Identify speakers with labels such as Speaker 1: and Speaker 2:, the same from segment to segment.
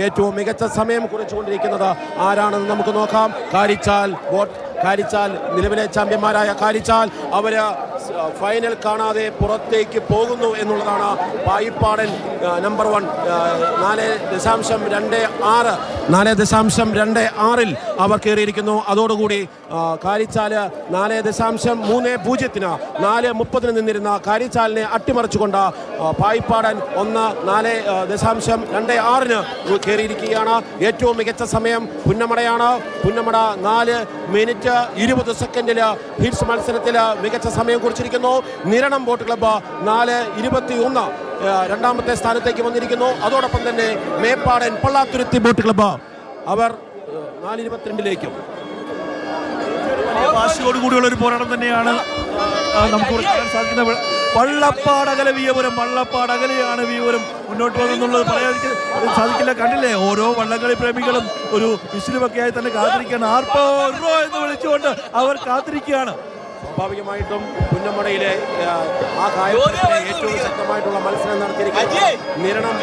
Speaker 1: ഏറ്റവും മികച്ച സമയം കുറിച്ചുകൊണ്ടിരിക്കുന്നത് ആരാണെന്ന് നമുക്ക് നോക്കാം. കാരിച്ചാൽ ബോട്ട് കാരിച്ചാൽ നിലവിലെ ചാമ്പ്യന്മാരായ കാരിച്ചാൽ അവർ സ്- ഫൈനൽ കാണാതെ പുറത്തേക്ക് പോകുന്നു എന്നുള്ളതാണ് പായിപ്പാടൻ നമ്പർ വൺ നാല് ദശാംശം രണ്ട് ആറ്. നാല് ദശാംശം രണ്ട് ആറിൽ അവർ കയറിയിരിക്കുന്നു. അതോടുകൂടി കാരിച്ചാൽ നാല് ദശാംശം മൂന്ന് പൂജ്യത്തിന് നാല് മുപ്പതിന് നിന്നിരുന്ന കാരിച്ചാലിനെ അട്ടിമറിച്ചുകൊണ്ട് പായിപ്പാടൻ ഒന്ന് നാല് ദശാംശം രണ്ട് ആറിന് കയറിയിരിക്കുകയാണ്. ഏറ്റവും മികച്ച സമയം പുന്നമടയാണ്. പുന്നമട നാല് മിനിറ്റ് ഇരുപത് സെക്കൻഡിൽ ഹിറ്റ്സ് മത്സരത്തിൽ മികച്ച സമയം കുറിച്ചിരിക്കുന്നു. നിരണം ബോട്ട് ക്ലബ്ബ് നാല് ഇരുപത്തി ഒന്ന് രണ്ടാമത്തെ സ്ഥാനത്തേക്ക് വന്നിരിക്കുന്നു. അതോടൊപ്പം തന്നെ മേപ്പാടൻ പള്ളാത്തുരുത്തി ബോട്ട് ക്ലബ്ബ്. അവർ നാല് ഇരുപത്തിരണ്ടിലേക്കും
Speaker 2: കൂടിയുള്ള വാശിയോടുകൂടിയുള്ള ഒരു പോരാട്ടം തന്നെയാണ് നമുക്ക് കാണാൻ സാധിക്കുന്നത് വ- വള്ളപ്പാട് അകലെ വിയപുരം വള്ളപ്പാട് അകലെയാണ് വിയപുരം മുന്നോട്ട് പോകുന്നുള്ളത്. പറയാൻ സാധിക്കില്ല. കണ്ടില്ലേ? ഓരോ വള്ളംകളി പ്രേമികളും ഒരു വിസിലുമൊക്കെയായി തന്നെ കാത്തിരിക്കുകയാണ്. ആർപ്പോ എന്ന് വിളിച്ചുകൊണ്ട് അവർ കാത്തിരിക്കുകയാണ്.
Speaker 1: സ്വാഭാവികമായിട്ടും പുന്നമടയിലെ ഏഹ്, ആ കായത്തിലെ ഏറ്റവും ശക്തമായിട്ടുള്ള മത്സരം നടത്തിയിരിക്കുന്നത് നിരണം.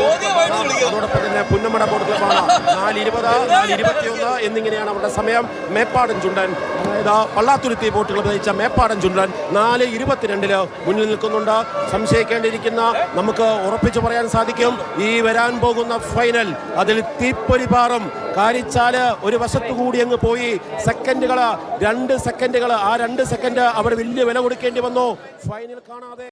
Speaker 1: അതോടൊപ്പം തന്നെ പുന്നമട ബോർഡ് ക്ലബാണ് നാല് ഇരുപത് നാല് ഇരുപത്തിയൊന്ന് എന്നിങ്ങനെയാണ് അവരുടെ സമയം. മേപ്പാടൻ ചുണ്ടൻ അതായത് പള്ളാത്തുരുത്തി ബോട്ട് ക്ലബ് നയിച്ച മേപ്പാടൻ ചുണ്ടൻ നാല് ഇരുപത്തിരണ്ടിൽ മുന്നിൽ നിൽക്കുന്നുണ്ട്. സംശയിക്കേണ്ടിയിരിക്കുന്ന നമുക്ക് ഉറപ്പിച്ചു പറയാൻ സാധിക്കും ഈ വരാൻ പോകുന്ന ഫൈനൽ അതിൽ തീപ്പൊരി പാറും കാരിച്ചാൽ ഒരു വശത്തു കൂടി അങ്ങ് പോയി. സെക്കൻഡുകൾ രണ്ട് സെക്കൻഡുകൾ ആ രണ്ട് സെക്കൻഡ് അവർ വലിയ വില കൊടുക്കേണ്ടി വന്നു. ഫൈനൽ കാണാതെ